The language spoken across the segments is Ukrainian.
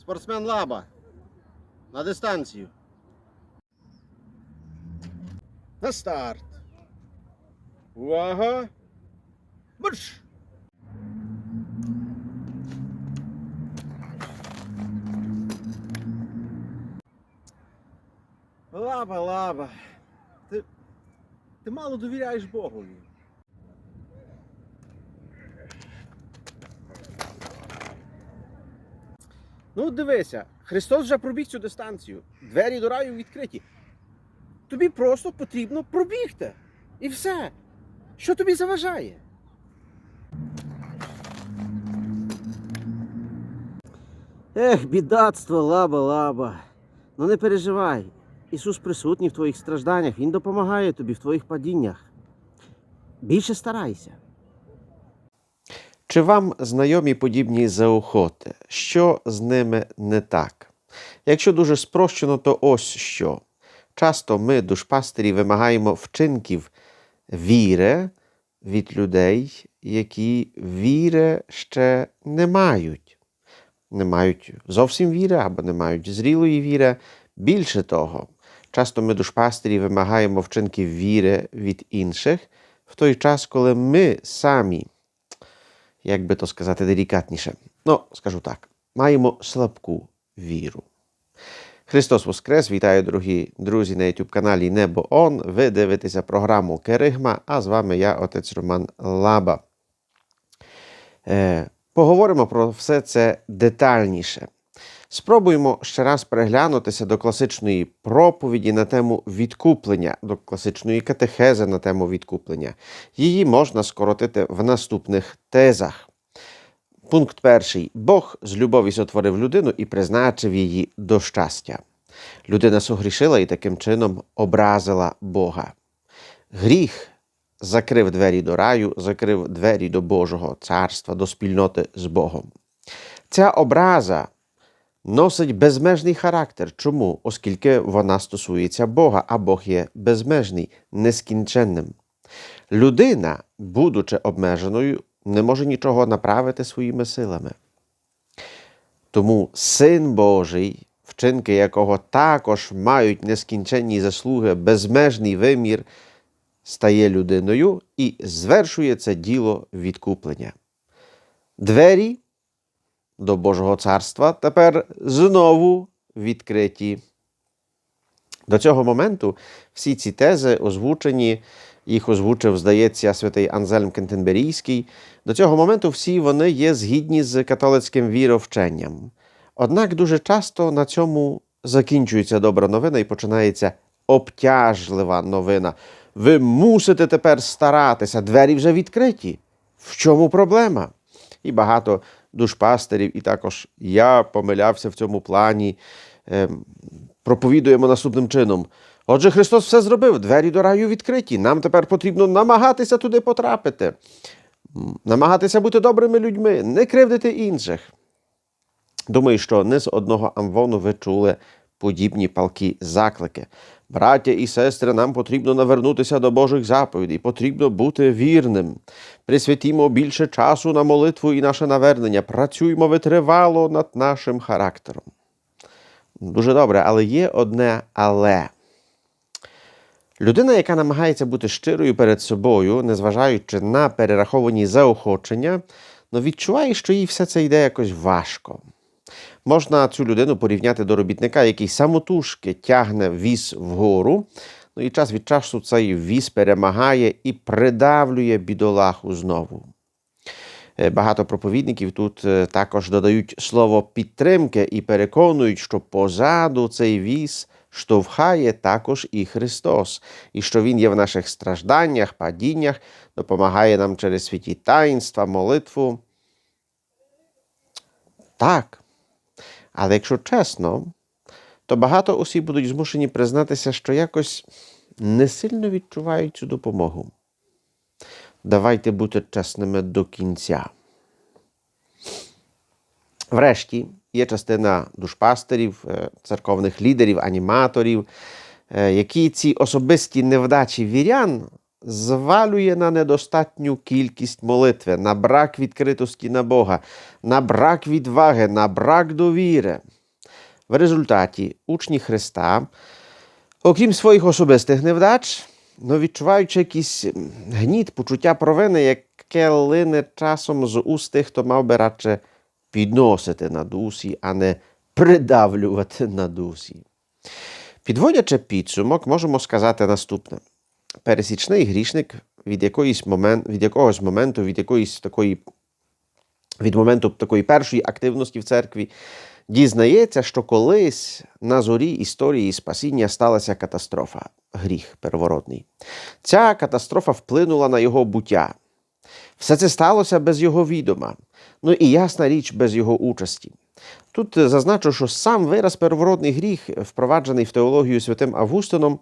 Спортсмен Лаба. На дистанцію. На старт. Увага. Марш! Лаба, лаба. Ти, ти мало довіряєш Богові. Ну, дивися, Христос вже пробіг цю дистанцію. Двері до раю відкриті. Тобі просто потрібно пробігти. І все. Що тобі заважає? Ех, бідацтво, лаба, лаба. Ну не переживай. Ісус присутній в твоїх стражданнях, Він допомагає тобі в твоїх падіннях. Більше старайся. Чи вам знайомі подібні заохоти? Що з ними не так? Якщо дуже спрощено, то ось що. Часто ми, душпастері, вимагаємо вчинків віри від людей, які віри ще не мають. Не мають зовсім віри або не мають зрілої віри. Більше того, часто ми, душпастері, вимагаємо вчинків віри від інших в той час, коли ми самі як би то сказати делікатніше. Ну, скажу так, маємо слабку віру. Христос Воскрес! Вітаю, дорогі друзі, на youtube каналі Небо Он. Ви дивитеся програму Керигма, а з вами я, отець Роман Лаба. Е, поговоримо про все це детальніше. Спробуємо ще раз переглянутися до класичної проповіді на тему відкуплення, до класичної катехези на тему відкуплення. Її можна скоротити в наступних тезах. Пункт перший. Бог з любові сотворив людину і призначив її до щастя. Людина согрішила і таким чином образила Бога. Гріх закрив двері до раю, закрив двері до Божого царства, до спільноти з Богом. Ця образа носить безмежний характер. Чому? Оскільки вона стосується Бога, а Бог є безмежний, нескінченним. Людина, будучи обмеженою, не може нічого направити своїми силами. Тому Син Божий, вчинки якого також мають нескінченні заслуги, безмежний вимір, стає людиною і звершує це діло відкуплення. Двері до Божого царства тепер знову відкриті. До цього моменту всі ці тези озвучені, їх озвучив, здається, святий Анзельм Кентенберійський. До цього моменту всі вони є згідні з католицьким віровченням. Однак дуже часто на цьому закінчується добра новина і починається обтяжлива новина. Ви мусите тепер старатися, двері вже відкриті. В чому проблема? І багато душпастерів, і також я помилявся в цьому плані. Ем, проповідуємо наступним чином. Отже, Христос все зробив, двері до раю відкриті. Нам тепер потрібно намагатися туди потрапити, намагатися бути добрими людьми, не кривдити інших. Думаю, що не з одного амвону ви чули подібні палкі заклики. Браття і сестри, нам потрібно навернутися до Божих заповідей, потрібно бути вірним. Присвятімо більше часу на молитву і наше навернення. Працюймо витривало над нашим характером. Дуже добре, але є одне але. Людина, яка намагається бути щирою перед собою, незважаючи на перераховані заохочення, ну відчуває, що їй все це йде якось важко. Можна цю людину порівняти до робітника, який самотужки тягне віз вгору, ну і час від часу цей віз перемагає і придавлює бідолаху знову. Е, Багато проповідників тут е, також додають слово підтримки і переконують, що позаду цей віз штовхає також і Христос, і що Він є в наших стражданнях, падіннях, допомагає нам через святі таїнства, молитву. Так. Але якщо чесно, то багато осіб будуть змушені признатися, що якось не сильно відчувають цю допомогу. Давайте бути чесними до кінця. Врешті є частина душпастерів, е, церковних лідерів, аніматорів, е, які ці особисті невдачі вірян звалює на недостатню кількість молитви, на брак відкритості на Бога, на брак відваги, на брак довіри. В результаті учні Христа, окрім своїх особистих невдач, ну, відчуваючи якийсь гніт, почуття провини, яке лине часом з уст тих, хто мав би радше підносити на дусі, а не придавлювати на дусі. Підводячи підсумок, можемо сказати наступне: пересічний грішник від, якоїсь момент, від якогось моменту, від якоїсь такої, від моменту такої першої активності в церкві, дізнається, що колись на зорі історії спасіння сталася катастрофа, гріх первородний. Ця катастрофа вплинула на його буття. Все це сталося без його відома. Ну і ясна річ, без його участі. Тут е, зазначу, що сам вираз первородний гріх, впроваджений в теологію святим Августином,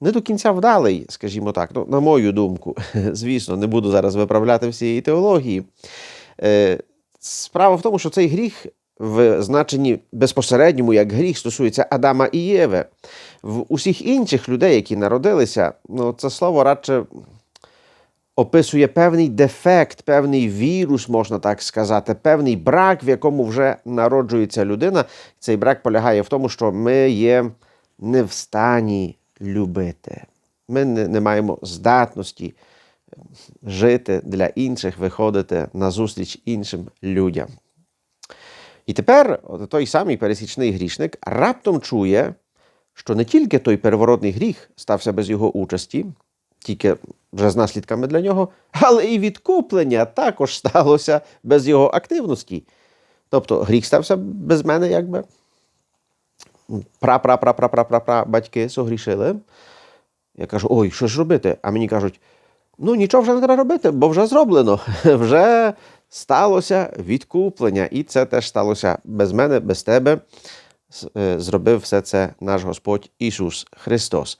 не до кінця вдалий, скажімо так, ну, на мою думку. Звісно, не буду зараз виправляти всієї теології. Е, Справа в тому, що цей гріх в значенні безпосередньому, як гріх, стосується Адама і Єви. В усіх інших людей, які народилися, ну, це слово радше описує певний дефект, певний вірус, можна так сказати, певний брак, в якому вже народжується людина. Цей брак полягає в тому, що ми є не в стані любити. Ми не, не маємо здатності жити для інших, виходити на зустріч іншим людям. І тепер той самий пересічний грішник раптом чує, що не тільки той переворотний гріх стався без його участі, тільки вже з наслідками для нього, але і відкуплення також сталося без його активності. Тобто гріх стався без мене, якби. Пра-пра-пра-пра-пра-пра батьки согрішили. Я кажу, ой, що ж робити? А мені кажуть, ну нічого вже не треба робити, бо вже зроблено. Вже сталося відкуплення. І це теж сталося без мене, без тебе. Зробив все це наш Господь Ісус Христос.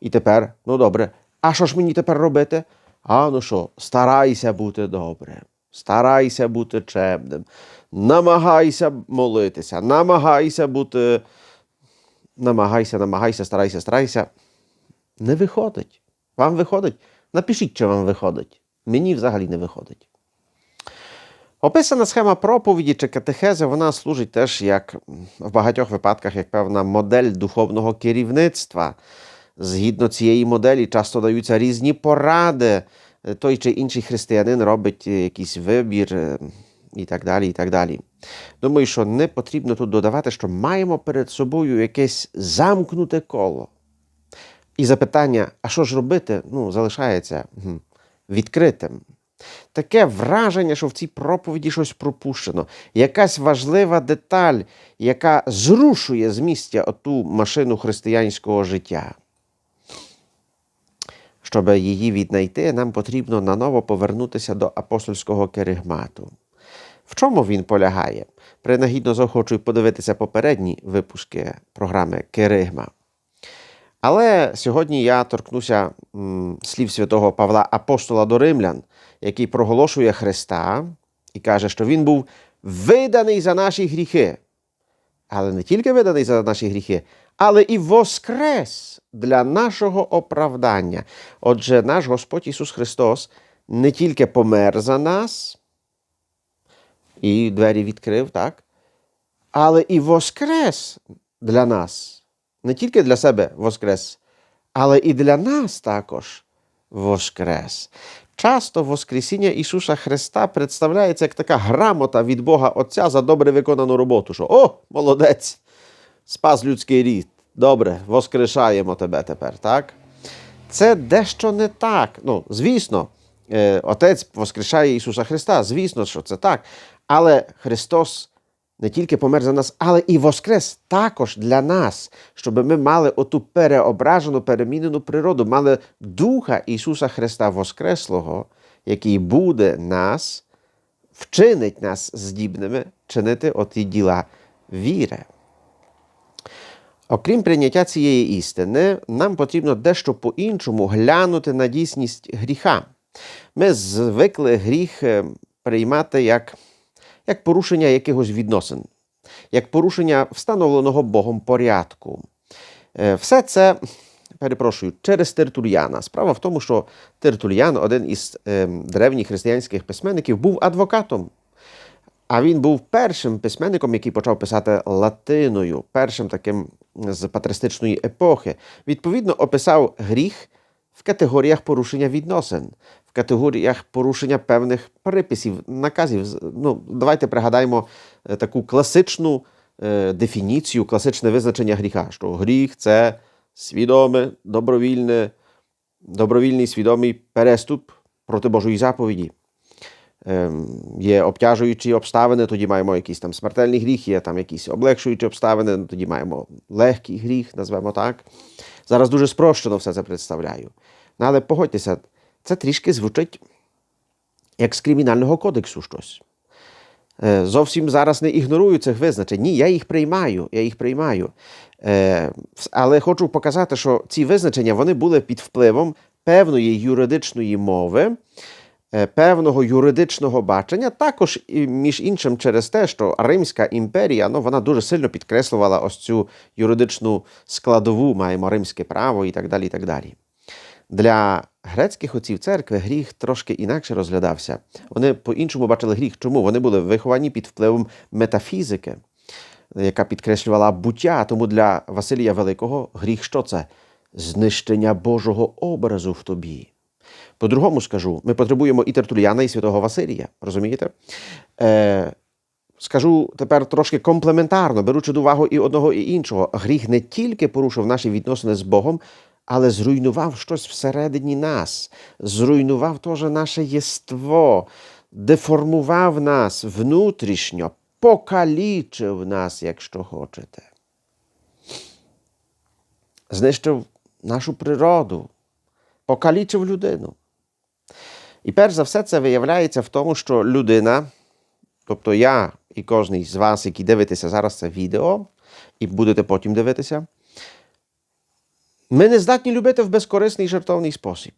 І тепер, ну добре, а що ж мені тепер робити? А ну що, старайся бути добрим, старайся бути чемним, намагайся молитися, намагайся бути, намагайся, намагайся, старайся, старайся. Не виходить. Вам виходить? Напишіть, чи вам виходить. Мені взагалі не виходить. Описана схема проповіді чи катехези, вона служить теж як в багатьох випадках як певна модель духовного керівництва. Згідно цієї моделі часто даються різні поради. Той чи інший християнин робить якийсь вибір е, і так далі. і так далі. Думаю, що не потрібно тут додавати, що маємо перед собою якесь замкнуте коло. І запитання, а що ж робити, ну, залишається відкритим. Таке враження, що в цій проповіді щось пропущено. Якась важлива деталь, яка зрушує з місця оту машину християнського життя. Щоб її віднайти, нам потрібно наново повернутися до апостольського керигмату. В чому він полягає? Принагідно заохочую подивитися попередні випуски програми Керигма. Але сьогодні я торкнуся слів святого Павла Апостола до Римлян, який проголошує Христа і каже, що він був виданий за наші гріхи. Але не тільки виданий за наші гріхи, але і воскрес для нашого оправдання. Отже, наш Господь Ісус Христос не тільки помер за нас і двері відкрив, так? але і воскрес для нас. Не тільки для себе воскрес, але і для нас також воскрес. Часто Воскресіння Ісуса Христа представляється як така грамота від Бога Отця за добре виконану роботу. Що о, молодець, спас людський рід. Добре, воскрешаємо тебе тепер, так? Це дещо не так. Ну, звісно, е, Отець воскрешає Ісуса Христа, звісно, що це так. Але Христос не тільки помер за нас, але і воскрес також для нас, щоб ми мали оту переображену, перемінену природу, мали Духа Ісуса Христа Воскреслого, який буде нас, вчинить нас здібними чинити оті діла віри. Окрім прийняття цієї істини, нам потрібно дещо по-іншому глянути на дійсність гріха. Ми звикли гріх е, приймати як, як порушення якихось відносин, як порушення встановленого Богом порядку. Е, Все це, перепрошую, через Тертульяна. Справа в тому, що Тертульян, один із е, древніх християнських письменників, був адвокатом. А він був першим письменником, який почав писати латиною, першим таким з патристичної епохи. Відповідно, описав гріх в категоріях порушення відносин, в категоріях порушення певних приписів, наказів. Ну, давайте пригадаємо таку класичну дефініцію, класичне визначення гріха, що гріх це свідоме, добровільне, добровільний свідомий переступ проти Божої заповіді. Є обтяжуючі обставини, тоді маємо якийсь там смертельний гріх, є там якісь облегшуючі обставини, тоді маємо легкий гріх, назвемо так. Зараз дуже спрощено все це представляю. Ну, але погодьтеся, це трішки звучить як з кримінального кодексу щось. Е, Зовсім зараз не ігнорую цих визначень. Ні, я їх приймаю, я їх приймаю. Е, Але хочу показати, що ці визначення вони були під впливом певної юридичної мови, певного юридичного бачення, також між іншим через те, що Римська імперія ну, вона дуже сильно підкреслювала ось цю юридичну складову, маємо римське право і так далі. І так далі. Для грецьких отців церкви гріх трошки інакше розглядався. Вони по-іншому бачили гріх. Чому? Вони були виховані під впливом метафізики, яка підкреслювала буття. Тому для Василія Великого гріх що це? Знищення Божого образу в тобі. По-другому скажу, ми потребуємо і Тертуліана, і святого Василія. Розумієте? Е, скажу тепер трошки комплементарно, беручи до уваги і одного, і іншого. Гріх не тільки порушив наші відносини з Богом, але зруйнував щось всередині нас, зруйнував теж наше єство, деформував нас внутрішньо, покалічив нас, якщо хочете. Знищив нашу природу, покалічив людину. І перш за все це виявляється в тому, що людина, тобто я і кожен з вас, які дивитеся зараз це відео, і будете потім дивитися, ми не здатні любити в безкорисний жертовний спосіб.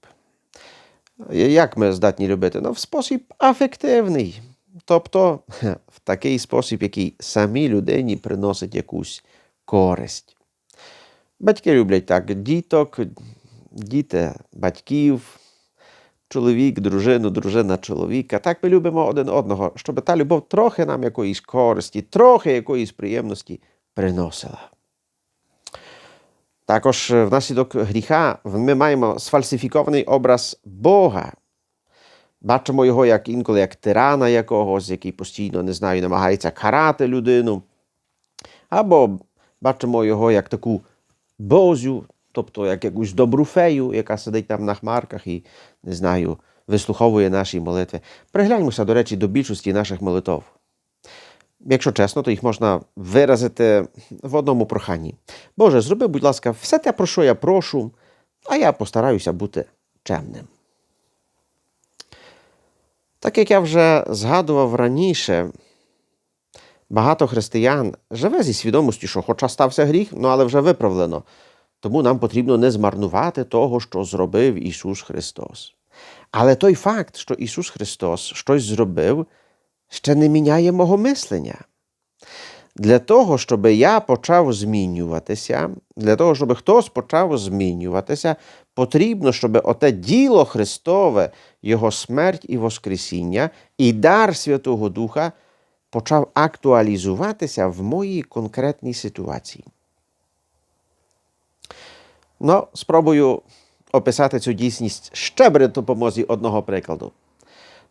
Як ми здатні любити? Ну, в спосіб афективний. Тобто в такий спосіб, який самій людині приносить якусь користь. Батьки люблять так діток, діти батьків, чоловік, дружину, дружина чоловіка. Так ми любимо один одного, щоб та любов трохи нам якоїсь користі, трохи якоїсь приємності приносила. Також е, внаслідок гріха ми маємо сфальсифікований образ Бога. Бачимо його як інколи як тирана якогось, який постійно не знаю, намагається карати людину. Або бачимо його як таку бозю, тобто як якусь добру фею, яка сидить там на хмарках і, не знаю, вислуховує наші молитви. Пригляньмося, до речі, до більшості наших молитов. Якщо чесно, то їх можна виразити в одному проханні. Боже, зроби, будь ласка, все те, про що я прошу, а я постараюся бути чемним. Так як я вже згадував раніше, багато християн живе зі свідомістю, що хоча стався гріх, ну але вже виправлено. Тому нам потрібно не змарнувати того, що зробив Ісус Христос. Але той факт, що Ісус Христос щось зробив, ще не міняє мого мислення. Для того, щоб я почав змінюватися, для того, щоб хтось почав змінюватися, потрібно, щоб оте діло Христове, Його смерть і Воскресіння, і дар Святого Духа почав актуалізуватися в моїй конкретній ситуації. Ну, спробую описати цю дійсність ще при допомозі одного прикладу.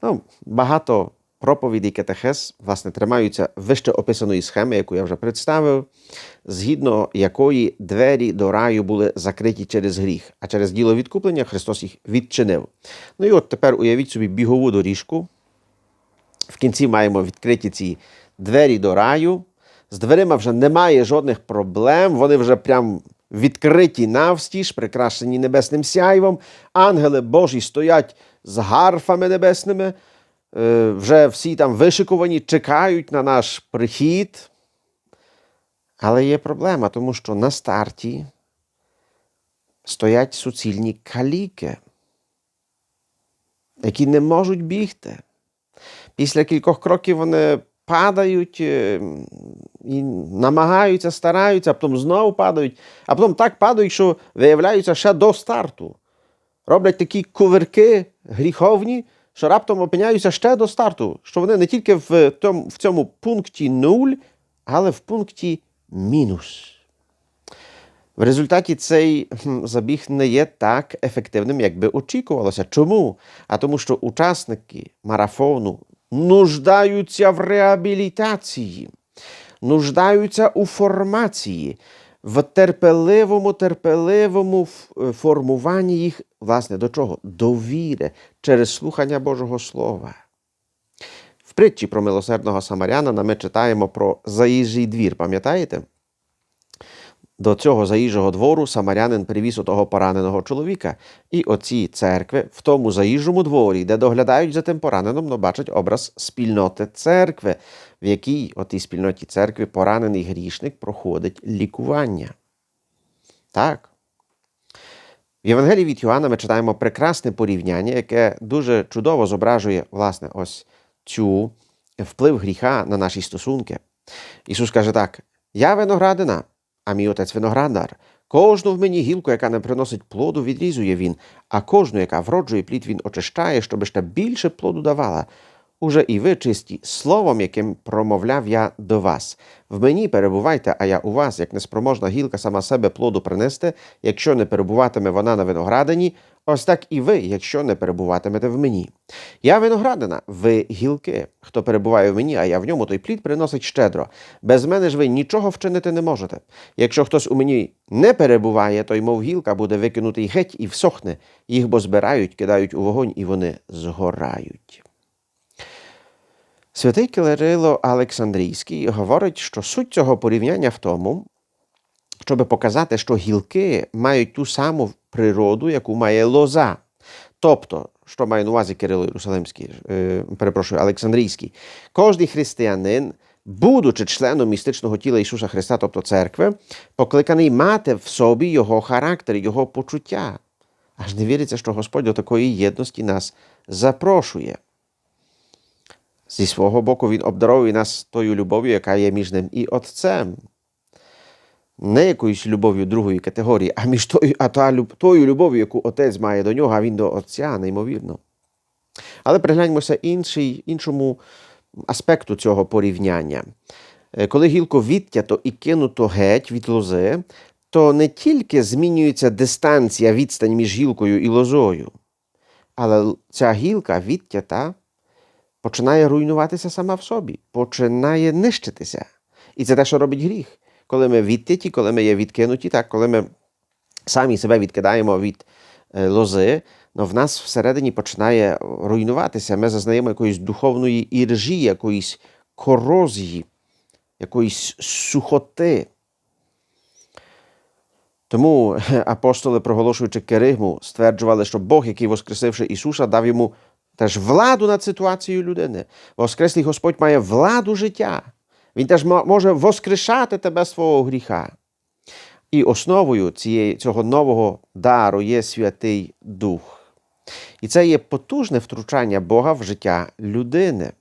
Ну, багато проповідей катехез, власне, тримаються вище описаної схеми, яку я вже представив, згідно якої двері до раю були закриті через гріх, а через діло відкуплення Христос їх відчинив. Ну і от тепер уявіть собі бігову доріжку. В кінці маємо відкриті ці двері до раю. З дверима вже немає жодних проблем. Вони вже прям відкриті навстіж, прикрашені небесним сяйвом. Ангели Божі стоять з гарфами небесними. Е, Вже всі там вишикувані, чекають на наш прихід. Але є проблема, тому що на старті стоять суцільні каліки, які не можуть бігти. Після кількох кроків вони падають е, і намагаються, стараються, а потім знову падають, а потім так падають, що виявляються ще до старту. Роблять такі кувирки гріховні, що раптом опиняються ще до старту, що вони не тільки в, тому, в цьому пункті 0, але в пункті мінус. В результаті цей забіг не є так ефективним, як би очікувалося. Чому? А тому, що учасники марафону нуждаються в реабілітації, нуждаються у формації, в терпеливому, терпеливому е, формуванні їх, власне, до чого? Довіри через слухання Божого Слова. В притчі про милосердного Самаряна ми читаємо про заїжджий двір, пам'ятаєте? До цього заїжджого двору самарянин привіз отого пораненого чоловіка. І оці церкви в тому заїжджому дворі, де доглядають за тим пораненим, ну, бачать образ спільноти церкви, в якій отій спільноті церкви поранений грішник проходить лікування. Так. В Євангелії від Йоанна ми читаємо прекрасне порівняння, яке дуже чудово зображує, власне, ось цю вплив гріха на наші стосунки. Ісус каже так: Я виноградина, а мій отець виноградар. Кожну в мені гілку, яка не приносить плоду, відрізує він, а кожну, яка вроджує плід, він очищає, щоб ще більше плоду давала. Уже і ви чисті словом, яким промовляв я до вас. В мені перебувайте, а я у вас, як неспроможна гілка сама себе плоду принести, якщо не перебуватиме вона на виноградині, ось так і ви, якщо не перебуватимете в мені. Я виноградина, ви гілки. Хто перебуває в мені, а я в ньому, той плід приносить щедро. Без мене ж ви нічого вчинити не можете. Якщо хтось у мені не перебуває, той, мов гілка, буде викинутий геть і всохне. Їх бо збирають, кидають у вогонь, і вони згорають. Святий Кирило Олександрійський говорить, що суть цього порівняння в тому, щоб показати, що гілки мають ту саму природу, яку має лоза. Тобто, що має на увазі Кирило Єрусалимський, е, перепрошую, Олександрійський, кожний християнин, будучи членом містичного тіла Ісуса Христа, тобто церкви, покликаний мати в собі його характер, його почуття. Аж не віриться, що Господь до такої єдності нас запрошує. Зі свого боку, Він обдаровує нас тою любов'ю, яка є між ним і Отцем. Не якоюсь любов'ю другої категорії, а між тою, а та, тою любов'ю, яку отець має до нього, а він до Отця, неймовірно. Але пригляньмося інший, іншому аспекту цього порівняння. Е, Коли гілку відтято і кинуто геть від лози, то не тільки змінюється дистанція, відстань між гілкою і лозою, але ця гілка відтята починає руйнуватися сама в собі, починає нищитися. І це те, що робить гріх. Коли ми відтяті, коли ми є відкинуті, так, коли ми самі себе відкидаємо від е, лози, ну, в нас всередині починає руйнуватися. Ми зазнаємо якоїсь духовної іржі, якоїсь корозії, якоїсь сухоти. Тому апостоли, проголошуючи керигму, стверджували, що Бог, який воскресивши Ісуса, дав йому теж владу над ситуацією людини. Воскреслий Господь має владу життя. Він теж може воскрешати тебе свого гріха. І основою цієї, цього нового дару є Святий Дух. І це є потужне втручання Бога в життя людини.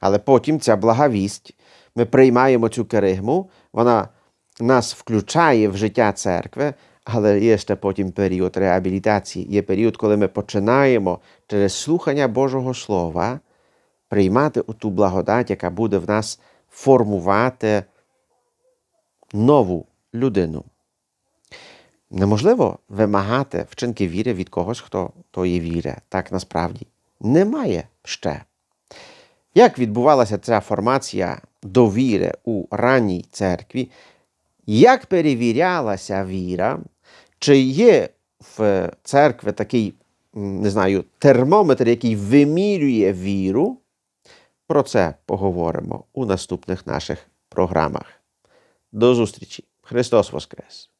Але потім ця благовість, ми приймаємо цю керигму, вона нас включає в життя церкви, але є ще потім період реабілітації. Є період, коли ми починаємо через слухання Божого Слова приймати ту благодать, яка буде в нас формувати нову людину. Неможливо вимагати вчинки віри від когось, хто тої віри. Так насправді немає ще. Як відбувалася ця формація довіри у ранній церкві? Як перевірялася віра? Чи є в церкві такий, не знаю, термометр, який вимірює віру? Про це поговоримо у наступних наших програмах. До зустрічі! Христос Воскрес!